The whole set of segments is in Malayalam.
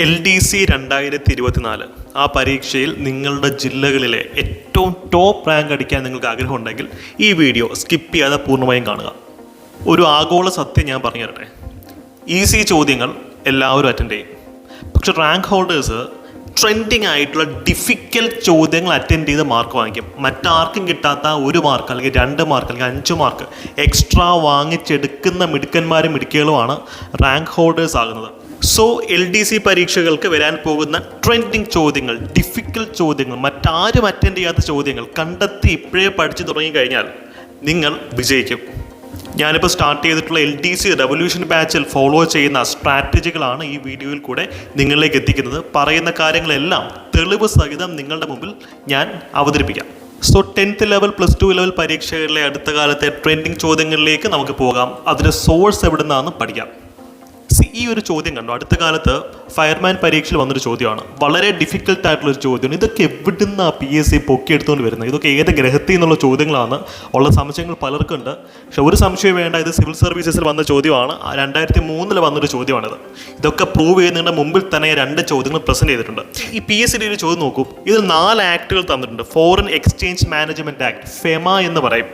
എൽ ഡി സി രണ്ടായിരത്തി ഇരുപത്തിനാല് ആ പരീക്ഷയിൽ നിങ്ങളുടെ ജില്ലകളിലെ ഏറ്റവും ടോപ്പ് റാങ്ക് അടിക്കാൻ നിങ്ങൾക്ക് ആഗ്രഹമുണ്ടെങ്കിൽ ഈ വീഡിയോ സ്കിപ്പ് ചെയ്യാതെ പൂർണമായും കാണുക. ഒരു ആഗോള സത്യം ഞാൻ പറഞ്ഞു തരട്ടെ ഈസി ചോദ്യങ്ങൾ എല്ലാവരും അറ്റൻഡ് ചെയ്യും. പക്ഷെ റാങ്ക് ഹോൾഡേഴ്സ് ട്രെൻഡിങ് ആയിട്ടുള്ള ഡിഫിക്കൽട്ട് ചോദ്യങ്ങൾ അറ്റൻഡ് ചെയ്ത് മാർക്ക് വാങ്ങിക്കും. മറ്റാർക്കും കിട്ടാത്ത ഒരു മാർക്ക് അല്ലെങ്കിൽ രണ്ട് മാർക്ക് അല്ലെങ്കിൽ അഞ്ച് മാർക്ക് എക്സ്ട്രാ വാങ്ങിച്ചെടുക്കുന്ന മിടുക്കന്മാരും മിടുക്കികളുമാണ് റാങ്ക് ഹോൾഡേഴ്സ് ആകുന്നത്. സോ എൽ ഡി സി പരീക്ഷകൾക്ക് വരാൻ പോകുന്ന ട്രെൻഡിങ് ചോദ്യങ്ങൾ ഡിഫിക്കൽട്ട് ചോദ്യങ്ങൾ മറ്റാരും അറ്റൻഡ് ചെയ്യാത്ത ചോദ്യങ്ങൾ കണ്ടെത്തി ഇപ്പോഴേ പഠിച്ചു തുടങ്ങിക്കഴിഞ്ഞാൽ നിങ്ങൾ വിജയിക്കും. ഞാനിപ്പോൾ സ്റ്റാർട്ട് ചെയ്തിട്ടുള്ള എൽ ഡി സി റെവല്യൂഷൻ ബാച്ചിൽ ഫോളോ ചെയ്യുന്ന സ്ട്രാറ്റജികളാണ് ഈ വീഡിയോയിൽ കൂടെ നിങ്ങളിലേക്ക് എത്തിക്കുന്നത്. പറയുന്ന കാര്യങ്ങളെല്ലാം തെളിവ് സഹിതം നിങ്ങളുടെ മുമ്പിൽ ഞാൻ അവതരിപ്പിക്കാം. So tenth level plus two level പരീക്ഷകളിലെ അടുത്ത കാലത്തെ ട്രെൻഡിങ് ചോദ്യങ്ങളിലേക്ക് നമുക്ക് പോകാം. അതിന്റെ സോഴ്സ് എവിടെ നിന്നാണെന്ന് പഠിക്കാം. ഈ ഒരു ചോദ്യം കണ്ടു? അടുത്ത കാലത്ത് ഫയർമാൻ പരീക്ഷയിൽ വന്നൊരു ചോദ്യമാണ്. വളരെ ഡിഫിക്കൽട്ട് ആയിട്ടുള്ള ഒരു ചോദ്യമാണ്. ഇതൊക്കെ എവിടുന്ന പി എസ് സി പൊക്കിയെടുത്തുകൊണ്ട് വരുന്നത്? ഇതൊക്കെ ഏത് ഗ്രഹത്തിൽ നിന്നുള്ള ചോദ്യങ്ങളാണ്? ഉള്ള സംശയങ്ങൾ പലർക്കും ഉണ്ട് പക്ഷെ ഒരു സംശയം വേണ്ട. ഇത് സിവിൽ സർവീസസിൽ വന്ന ചോദ്യമാണ്. രണ്ടായിരത്തി മൂന്നിൽ വന്നൊരു ചോദ്യമാണിത്. ഇതൊക്കെ പ്രൂവ് ചെയ്യുന്നതിന്റെ മുമ്പിൽ തന്നെ രണ്ട് ചോദ്യങ്ങൾ പ്രസന്റ് ചെയ്തിട്ടുണ്ട്. ഈ പി എസ് ഒരു ചോദ്യം നോക്കൂ. ഇതിൽ നാല് ആക്ടുകൾ തന്നിട്ടുണ്ട്. Foreign exchange management act FEMA എന്ന് പറയും.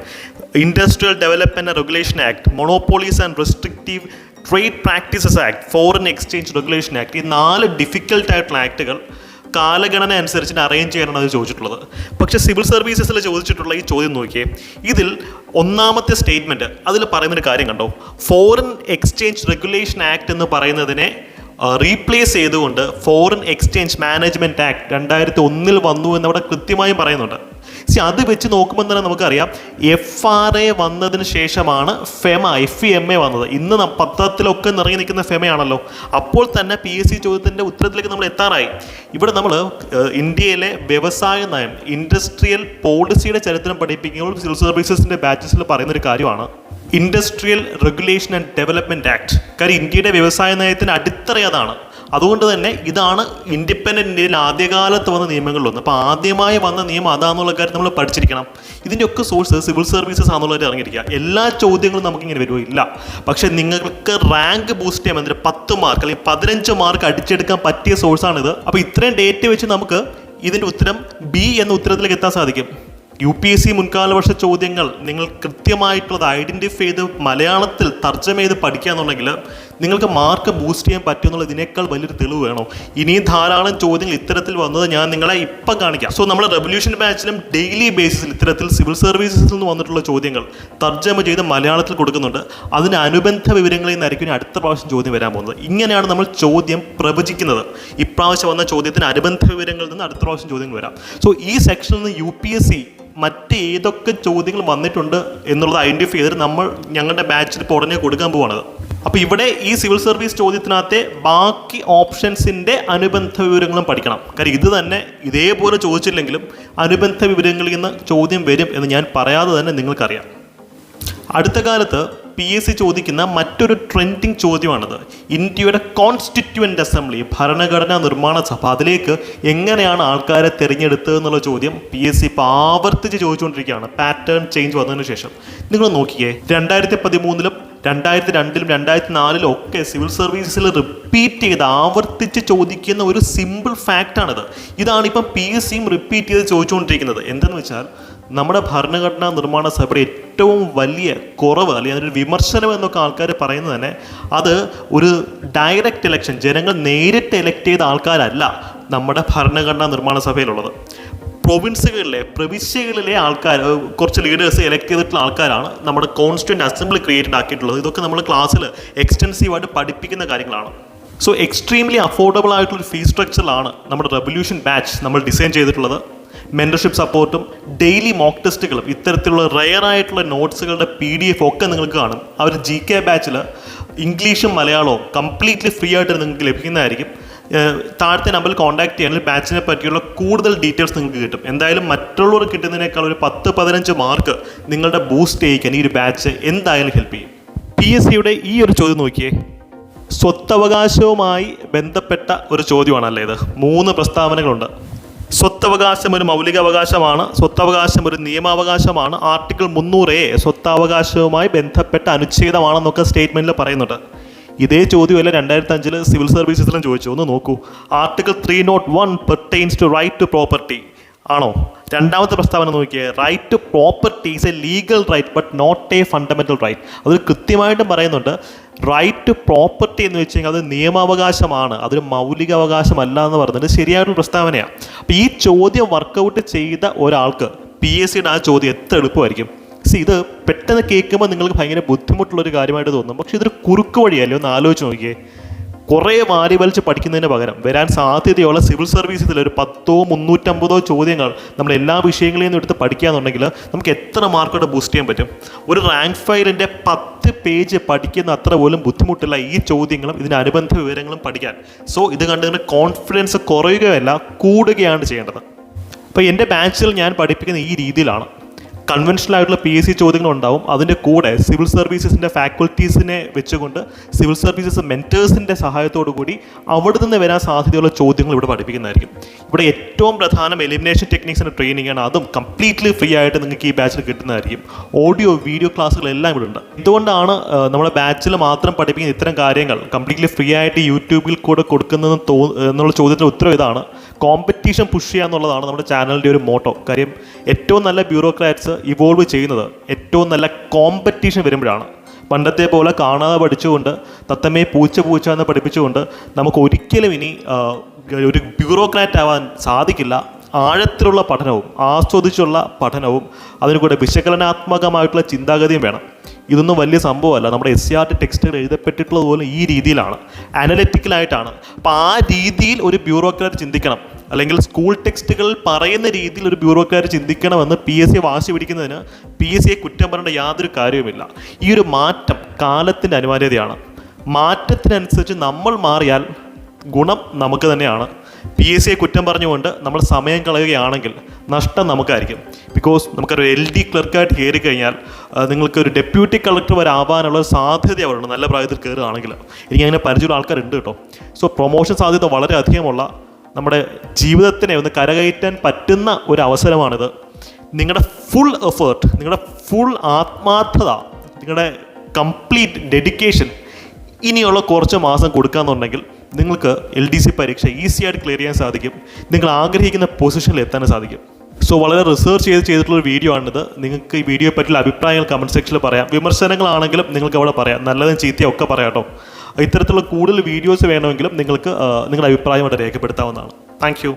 Industrial development regulation act monopolies and restrictive trade practices act foreign exchange regulation act ഈ നാല് ഡിഫിക്കൾട്ട് ആയിട്ടുള്ള ആക്ടുകൾ കാലഗണന അനുസരിച്ച് അറേഞ്ച് ചെയ്യാനാണ് അത് ചോദിച്ചിട്ടുള്ളത്. പക്ഷേ സിവിൽ സർവീസസിൽ ചോദിച്ചിട്ടുള്ള ഈ ചോദ്യം നോക്കിയേ ഇതിൽ ഒന്നാമത്തെ സ്റ്റേറ്റ്മെന്റ് അതിൽ പറയുന്നൊരു കാര്യം കണ്ടോ? ഫോറിൻ എക്സ്ചേഞ്ച് റെഗുലേഷൻ ആക്ട് എന്ന് പറയുന്നതിനെ റീപ്ലേസ് ചെയ്തുകൊണ്ട് ഫോറിൻ എക്സ്ചേഞ്ച് മാനേജ്മെന്റ് ആക്ട് രണ്ടായിരത്തി ഒന്നിൽ വന്നു എന്നവിടെ കൃത്യമായും പറയുന്നുണ്ട്. സി അത് വെച്ച് നോക്കുമ്പോൾ തന്നെ നമുക്കറിയാം എഫ് ആർ എ വന്നതിന് ശേഷമാണ് FEMA F E M A വന്നത്. ഇന്ന് പത്രത്തിലൊക്കെ നിറങ്ങി നിൽക്കുന്ന ഫെമയാണല്ലോ അപ്പോൾ തന്നെ പി എസ് സി ചോദ്യത്തിന്റെ ഉത്തരത്തിലേക്ക് നമ്മൾ എത്താറായി. ഇവിടെ നമ്മൾ ഇന്ത്യയിലെ വ്യവസായ നയം ഇൻഡസ്ട്രിയൽ പോളിസിയുടെ ചരിത്രം പഠിപ്പിക്കുമ്പോൾ സിവിൽ സർവീസസിന്റെ ബാച്ചസിൽ പറയുന്നൊരു കാര്യമാണ്. Industrial regulation and development act കാര്യം ഇന്ത്യയുടെ വ്യവസായ നയത്തിന് അടിത്തറ അതാണ്. അതുകൊണ്ട് തന്നെ ഇതാണ് ഇൻഡിപെൻഡന്റ് ഇന്ത്യയിൽ ആദ്യകാലത്ത് വന്ന നിയമങ്ങളിലൊന്ന്. അപ്പോൾ ആദ്യമായി വന്ന നിയമം അതാണെന്നുള്ള കാര്യം നമ്മൾ പഠിച്ചിരിക്കണം. ഇതിന്റെയൊക്കെ സോഴ്സ് സിവിൽ സർവീസസ് ആണെന്നുള്ളത് അറിഞ്ഞിരിക്കുക എല്ലാ ചോദ്യങ്ങളും നമുക്കിങ്ങനെ വരുമോ ഇല്ല പക്ഷേ നിങ്ങൾക്ക് റാങ്ക് ബൂസ്റ്റ് ചെയ്യാൻ വേണ്ടി പത്ത് മാർക്ക് അല്ലെങ്കിൽ പതിനഞ്ച് മാർക്ക് അടിച്ചെടുക്കാൻ പറ്റിയ സോഴ്സാണിത് അപ്പോൾ ഇത്രയും ഡേറ്റ് വെച്ച് നമുക്ക് ഇതിന്റെ ഉത്തരം ബി എന്ന ഉത്തരത്തിലേക്ക് എത്താൻ സാധിക്കും. യു പി എസ് സി മുൻകാല വർഷ ചോദ്യങ്ങൾ നിങ്ങൾ കൃത്യമായിട്ടുള്ളത് ഐഡന്റിഫൈ ചെയ്ത് മലയാളത്തിൽ തർജമ ചെയ്ത് പഠിക്കുകയെന്നുണ്ടെങ്കിൽ നിങ്ങൾക്ക് മാർക്ക് ബൂസ്റ്റ് ചെയ്യാൻ പറ്റുമെന്നുള്ള ഇതിനേക്കാൾ വലിയൊരു തെളിവ് വേണോ. ഇനിയും ധാരാളം ചോദ്യങ്ങൾ ഇത്തരത്തിൽ വന്നത് ഞാൻ നിങ്ങളെ ഇപ്പം കാണിക്കാം. സോ നമ്മുടെ റെവല്യൂഷൻ ബാച്ചിലും ഡെയിലി ബേസിസിൽ ഇത്തരത്തിൽ സിവിൽ സർവീസസിൽ നിന്ന് വന്നിട്ടുള്ള ചോദ്യങ്ങൾ തർജമ ചെയ്ത് മലയാളത്തിൽ കൊടുക്കുന്നുണ്ട്. അതിന് അനുബന്ധ വിവരങ്ങളിൽ നിന്നായിരിക്കും അടുത്ത പ്രാവശ്യം ചോദ്യം വരാൻ പോകുന്നത്. ഇങ്ങനെയാണ് നമ്മൾ ചോദ്യം പ്രവചിക്കുന്നത്. ഇപ്രാവശ്യം വന്ന ചോദ്യത്തിന് അനുബന്ധ വിവരങ്ങളിൽ നിന്ന് അടുത്ത പ്രാവശ്യം ചോദ്യങ്ങൾ വരാം. സോ ഈ സെക്ഷനിൽ നിന്ന് യു പി എസ് സി മറ്റ് ഏതൊക്കെ ചോദ്യങ്ങൾ വന്നിട്ടുണ്ട് എന്നുള്ളത് ഐഡന്റിഫൈ ചെയ്തിട്ട് നമ്മൾ ഞങ്ങളുടെ ബാച്ചിൽ ഉടനെ കൊടുക്കാൻ പോവാണത് അപ്പോൾ ഇവിടെ ഈ സിവിൽ സർവീസ് ചോദ്യത്തിനകത്തെ ബാക്കി ഓപ്ഷൻസിന്റെ അനുബന്ധ വിവരങ്ങളും പഠിക്കണം. കാര്യം ഇത് തന്നെ ഇതേപോലെ ചോദിച്ചില്ലെങ്കിലും അനുബന്ധ വിവരങ്ങളിൽ നിന്ന് ചോദ്യം വരും എന്ന് ഞാൻ പറയാതെ തന്നെ നിങ്ങൾക്കറിയാം. അടുത്ത കാലത്ത് പി എസ് സി ചോദിക്കുന്ന മറ്റൊരു ട്രെൻഡിങ് ചോദ്യമാണത്. ഇന്ത്യയുടെ കോൺസ്റ്റിറ്റ്യുവന്റ് അസംബ്ലി ഭരണഘടനാ നിർമ്മാണ സഭ അതിലേക്ക് എങ്ങനെയാണ് ആൾക്കാരെ തിരഞ്ഞെടുത്തത് എന്നുള്ള ചോദ്യം പി എസ് സി ഇപ്പോൾ ആവർത്തിച്ച് ചോദിച്ചുകൊണ്ടിരിക്കുകയാണ്. പാറ്റേൺ ചേഞ്ച് വന്നതിന് ശേഷം. നിങ്ങൾ നോക്കിയേ രണ്ടായിരത്തി പതിമൂന്നിലും രണ്ടായിരത്തി രണ്ടിലും രണ്ടായിരത്തി നാലിലും ഒക്കെ സിവിൽ സർവീസിൽ റിപ്പീറ്റ് ചെയ്ത് ആവർത്തിച്ച് ചോദിക്കുന്ന ഒരു സിമ്പിൾ ഫാക്റ്റാണിത് ഇതാണ് ഇപ്പം പി എസ് സിയും റിപ്പീറ്റ് ചെയ്ത് ചോദിച്ചുകൊണ്ടിരിക്കുന്നത്. എന്തെന്ന് വെച്ചാൽ നമ്മുടെ ഭരണഘടനാ നിർമ്മാണ സഭയുടെ ഏറ്റവും വലിയ കുറവ് അല്ലെങ്കിൽ അതിനൊരു വിമർശനം എന്നൊക്കെ ആൾക്കാർ പറയുന്നത് തന്നെ അത് ഒരു ഡയറക്റ്റ് ഇലക്ഷൻ ജനങ്ങൾ നേരിട്ട് ഇലക്ട് ചെയ്ത ആൾക്കാരല്ല നമ്മുടെ ഭരണഘടനാ നിർമ്മാണ സഭയിലുള്ളത്. പ്രൊവിൻസുകളിലെ പ്രവിശ്യകളിലെ ആൾക്കാർ കുറച്ച് ലീഡേഴ്സ് എലക്ട് ചെയ്തിട്ടുള്ള ആൾക്കാരാണ് നമ്മുടെ കോൺസ്റ്റന്റ് അസംബ്ലി ക്രിയേറ്റഡ് ആക്കിയിട്ടുള്ളത്. ഇതൊക്കെ നമ്മൾ ക്ലാസ്സിൽ എക്സ്റ്റെൻസീവായിട്ട് പഠിപ്പിക്കുന്ന കാര്യങ്ങളാണ്. സോ എക്സ്ട്രീംലി അഫോർഡബിൾ ആയിട്ടുള്ള ഫീ സ്ട്രക്ചറിലാണ് നമ്മുടെ റെവല്യൂഷൻ ബാച്ച് നമ്മൾ ഡിസൈൻ ചെയ്തിട്ടുള്ളത്. മെന്റർഷിപ്പ് സപ്പോർട്ടും ഡെയിലി മോക്ക് ടെസ്റ്റുകളും ഇത്തരത്തിലുള്ള റെയർ ആയിട്ടുള്ള നോട്ട്സുകളുടെ പി ഡി എഫ് ഒക്കെ നിങ്ങൾക്ക് കാണും. അവർ ജി കെ ബാച്ചിൽ ഇംഗ്ലീഷും മലയാളവും കംപ്ലീറ്റ്ലി ഫ്രീ ആയിട്ട് നിങ്ങൾക്ക് ലഭിക്കുന്നതായിരിക്കും. താഴത്തെ നമ്പറിൽ കോൺടാക്ട് ചെയ്യാൻ ബാച്ചിനെ പറ്റിയുള്ള കൂടുതൽ ഡീറ്റെയിൽസ് നിങ്ങൾക്ക് കിട്ടും. എന്തായാലും മറ്റുള്ളവർ കിട്ടുന്നതിനേക്കാൾ ഒരു പത്ത് പതിനഞ്ച് മാർക്ക് നിങ്ങളുടെ ബൂസ്റ്റ് ചെയ്യിക്കാൻ ഈ ഒരു ബാച്ച് എന്തായാലും ഹെൽപ്പ് ചെയ്യും. പി എസ് സിയുടെ ഈ ഒരു ചോദ്യം നോക്കിയേ. സ്വത്തവകാശവുമായി ബന്ധപ്പെട്ട ഒരു ചോദ്യമാണല്ലേ ഇത്? മൂന്ന് പ്രസ്താവനകളുണ്ട്. സ്വത്തവകാശം ഒരു മൗലികാവകാശമാണ്. സ്വത്തവകാശം ഒരു നിയമാവകാശമാണ്. ആർട്ടിക്കിൾ മുന്നൂറ് എ സ്വത്തവകാശവുമായി ബന്ധപ്പെട്ട അനുച്ഛേദമാണെന്നൊക്കെ സ്റ്റേറ്റ്മെന്റിൽ പറയുന്നുണ്ട്. ഇതേ ചോദ്യമല്ല രണ്ടായിരത്തി അഞ്ചിൽ സിവിൽ സർവീസസിലും ചോദിച്ചു. ഒന്ന് നോക്കൂ. Article three not one pertains to right to property ആണോ? രണ്ടാമത്തെ പ്രസ്താവന നോക്കിയേ. Right to property is a legal right but not a fundamental right അത് കൃത്യമായിട്ടും പറയുന്നുണ്ട് റൈറ്റ് ടു പ്രോപ്പർട്ടി എന്ന് വെച്ച് കഴിഞ്ഞാൽ അത് നിയമാവകാശമാണ് അതൊരു മൗലിക അവകാശമല്ല എന്ന് പറയുന്നത് ശരിയായിട്ടുള്ള പ്രസ്താവനയാണ് അപ്പോൾ ഈ ചോദ്യം വർക്കൗട്ട് ചെയ്ത ഒരാൾക്ക് പി എസ് സിയുടെ ആ ചോദ്യം എത്ര എളുപ്പമായിരിക്കും? സി ഇത് പെട്ടെന്ന് കേൾക്കുമ്പോൾ നിങ്ങൾക്ക് ഭയങ്കര ബുദ്ധിമുട്ടുള്ളൊരു കാര്യമായിട്ട് തോന്നും. പക്ഷെ ഇതൊരു കുറുക്ക് വഴിയല്ലേ? ഒന്ന് ആലോചിച്ച് നോക്കിയേ. കുറേ മാറി വലിച്ച് പഠിക്കുന്നതിന് പകരം വരാൻ സാധ്യതയുള്ള സിവിൽ സർവീസിൽ ഒരു പത്തോ മുന്നൂറ്റമ്പതോ ചോദ്യങ്ങൾ നമ്മൾ എല്ലാ വിഷയങ്ങളിൽ എടുത്ത് പഠിക്കുകയെന്നുണ്ടെങ്കിൽ നമുക്ക് എത്ര മാർക്കോട്ട് ബൂസ്റ്റ് ചെയ്യാൻ പറ്റും? ഒരു റാങ്ക് ഫയറിന്റെ പത്ത് പേജ് പഠിക്കുന്ന അത്ര പോലും ബുദ്ധിമുട്ടില്ല ഈ ചോദ്യങ്ങളും ഇതിന്റെ അനുബന്ധ വിവരങ്ങളും പഠിക്കാൻ. സോ ഇത് കണ്ട് നിങ്ങൾ കോൺഫിഡൻസ് കുറയുകയല്ല കൂടുകയാണ് ചെയ്യേണ്ടത്. അപ്പോൾ എന്റെ ബാച്ചിൽ ഞാൻ പഠിപ്പിക്കുന്ന ഈ രീതിയിലാണ്. കൺവെൻഷണൽ ആയിട്ടുള്ള പി എസ് സി ചോദ്യങ്ങൾ ഉണ്ടാവും അതിന്റെ കൂടെ സിവിൽ സർവീസസിന്റെ ഫാക്കൽറ്റീസിനെ വെച്ചുകൊണ്ട് സിവിൽ സർവീസസ് മെന്റേഴ്സിന്റെ സഹായത്തോടു കൂടി അവിടെ നിന്ന് വരാൻ സാധ്യതയുള്ള ചോദ്യങ്ങൾ ഇവിടെ പഠിപ്പിക്കുന്നതായിരിക്കും. ഇവിടെ ഏറ്റവും പ്രധാനം എലിമിനേഷൻ ടെക്നിക്സിന്റെ ട്രെയിനിങ് ആണ്. അതും കംപ്ലീറ്റ്ലി ഫ്രീ ആയിട്ട് നിങ്ങൾക്ക് ഈ ബാച്ചിൽ കിട്ടുന്നതായിരിക്കും. ഓഡിയോ വീഡിയോ ക്ലാസ്സുകളെല്ലാം ഇവിടെ ഉണ്ട്. ഇതുകൊണ്ടാണ് നമ്മുടെ ബാച്ചിൽ മാത്രം പഠിപ്പിക്കുന്ന ഇത്തരം കാര്യങ്ങൾ കംപ്ലീറ്റ്ലി ഫ്രീ ആയിട്ട് യൂട്യൂബിൽ കൂടെ കൊടുക്കുന്നതെന്ന് തോ എന്നുള്ള ചോദ്യത്തിന്റെ ഉത്തരം ഇതാണ്. കോമ്പറ്റീഷൻ പുഷ് ചെയ്യുക എന്നുള്ളതാണ് നമ്മുടെ ചാനലിന്റെ ഒരു മോട്ടോ കാര്യം ഏറ്റവും നല്ല ബ്യൂറോക്രാറ്റ്സ് ഇവോൾവ് ചെയ്യുന്നത് ഏറ്റവും നല്ല കോമ്പറ്റീഷൻ വരുമ്പോഴാണ്. പണ്ടത്തെ പോലെ കാണാതെ പഠിച്ചുകൊണ്ട് തത്തമ്മയെ പൂച്ച പൂച്ച എന്ന് പഠിപ്പിച്ചുകൊണ്ട് നമുക്ക് ഒരിക്കലും ഇനി ഒരു ബ്യൂറോക്രാറ്റ് ആവാൻ സാധിക്കില്ല. ആഴത്തിലുള്ള പഠനവും ആസ്വദിച്ചുള്ള പഠനവും അതിനു കൂടെ വിശകലനാത്മകമായിട്ടുള്ള ചിന്താഗതിയും വേണം. ഇതൊന്നും വലിയ സംഭവമല്ല. നമ്മുടെ എസ് സി ആർ ടി ടെക്സ്റ്റുകൾ എഴുതപ്പെട്ടിട്ടുള്ളത് പോലും ഈ രീതിയിലാണ്. അനലറ്റിക്കലായിട്ടാണ് അപ്പോൾ ആ രീതിയിൽ ഒരു ബ്യൂറോക്രാറ്റ് ചിന്തിക്കണം. അല്ലെങ്കിൽ സ്കൂൾ ടെക്സ്റ്റുകൾ പറയുന്ന രീതിയിൽ ഒരു ബ്യൂറോക്രാറ്റ് ചിന്തിക്കണമെന്ന് പി എസ് സി വാശി പിടിക്കുന്നതിന് പി എസ് സിയെ കുറ്റം പറയേണ്ട യാതൊരു കാര്യവുമില്ല. ഈ ഒരു മാറ്റം കാലത്തിന്റെ അനിവാര്യതയാണ്. മാറ്റത്തിനനുസരിച്ച് നമ്മൾ മാറിയാൽ ഗുണം നമുക്ക് തന്നെയാണ്. പി എസ് സിയെ കുറ്റം പറഞ്ഞുകൊണ്ട് നമ്മൾ സമയം കളയുകയാണെങ്കിൽ നഷ്ടം നമുക്കായിരിക്കും. ബിക്കോസ് നമുക്കൊരു എൽ ഡി ക്ലർക്കായിട്ട് കയറി കഴിഞ്ഞാൽ നിങ്ങൾക്ക് ഒരു ഡെപ്യൂട്ടി കളക്ടർ വരെ ആവാനുള്ള സാധ്യത അവിടെ നല്ല പ്രായത്തിൽ കയറുകയാണെങ്കിൽ. എനിക്ക് അങ്ങനെ പരിചയമുള്ള ആൾക്കാരുണ്ട് കേട്ടോ. സോ പ്രൊമോഷൻ സാധ്യത വളരെ അധികമുള്ള നമ്മുടെ ജീവിതത്തിനെ ഒന്ന് കരകയറ്റാൻ പറ്റുന്ന ഒരു അവസരമാണിത്. നിങ്ങളുടെ ഫുൾ എഫേർട്ട് നിങ്ങളുടെ ഫുൾ ആത്മാർത്ഥത നിങ്ങളുടെ കംപ്ലീറ്റ് ഡെഡിക്കേഷൻ ഇനിയുള്ള കുറച്ച് മാസം കൊടുക്കാന്നുണ്ടെങ്കിൽ നിങ്ങൾക്ക് എൽ ഡി സി പരീക്ഷ ഈസി ആയിട്ട് ക്ലിയർ ചെയ്യാൻ സാധിക്കും. നിങ്ങൾ ആഗ്രഹിക്കുന്ന പൊസിഷനിൽ എത്താൻ സാധിക്കും. സോ വളരെ റിസർച്ച് ചെയ്ത് ചെയ്തിട്ടുള്ള വീഡിയോ ആണിത്. നിങ്ങൾക്ക് ഈ വീഡിയോയെ പറ്റിയുള്ള അഭിപ്രായങ്ങൾ കമന്റ് സെക്ഷനിൽ പറയാം. വിമർശനങ്ങളാണെങ്കിലും നിങ്ങൾക്ക് അവിടെ പറയാം. നല്ലതും ചീത്തയും ഒക്കെ പറയാം കേട്ടോ. ഇത്തരത്തിലുള്ള കൂടുതൽ വീഡിയോസ് വേണമെങ്കിലും നിങ്ങൾക്ക് നിങ്ങളുടെ അഭിപ്രായം അവിടെ രേഖപ്പെടുത്താവുന്നതാണ്. താങ്ക്